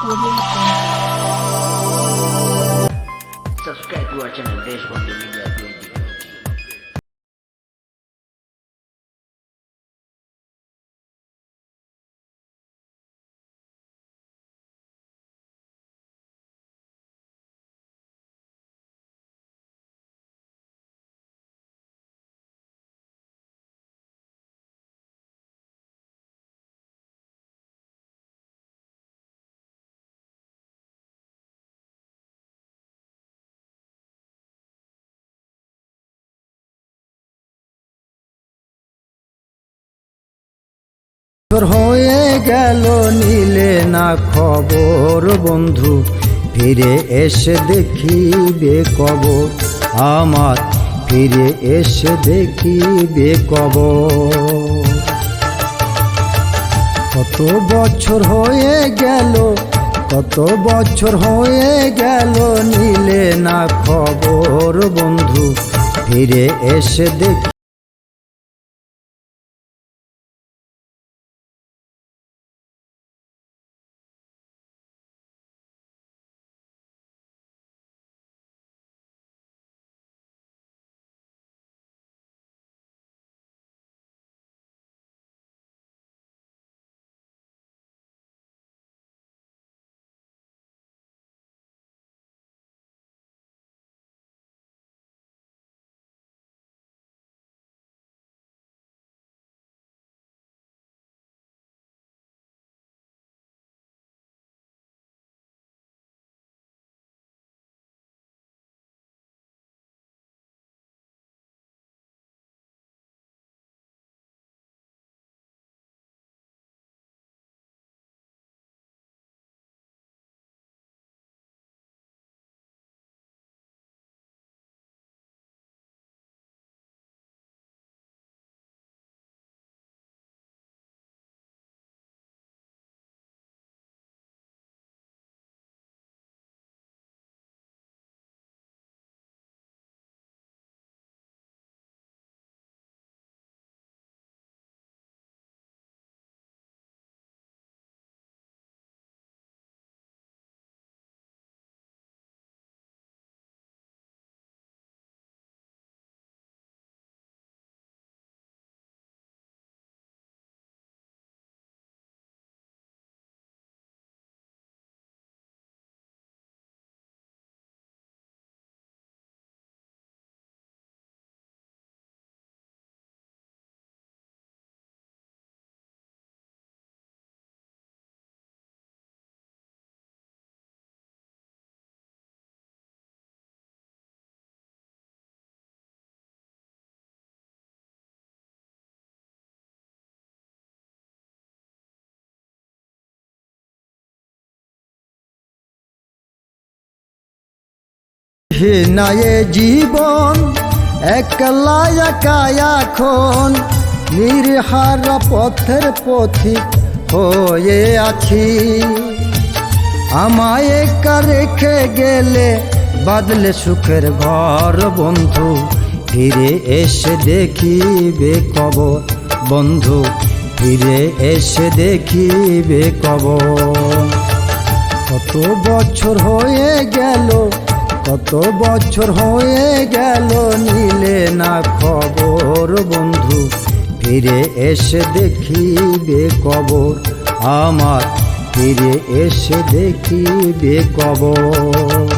Subscribe to our channel Deshbandhu Media 2020. তোর হয়ে গেল, নিলে না খবর বন্ধু। ফিরে এসে দেখিবে কবর, আমার ফিরে এসে দেখিবে কবর। কত বছর হয়ে গেল, কত বছর হয়ে গেল, নিলে না খবর বন্ধু। ফিরে এসে দেখি হিনায়ে জীবন, একলা একা এখন, নির্হারা পথের পথিক হয়ে আছি। আমায় একা রেখে গেলে বাদলে সুখের ঘর বন্ধু, ফিরে এসে দেখিবে কবর বন্ধু, ফিরে এসে দেখিবে কবর। কত বছর হয়ে গেল কত বছর হয়ে গেল নিলে না খবর, বন্ধু। ফিরে এসে দেখিবে কবর। আমার ফিরে এসে দেখিবে কবর।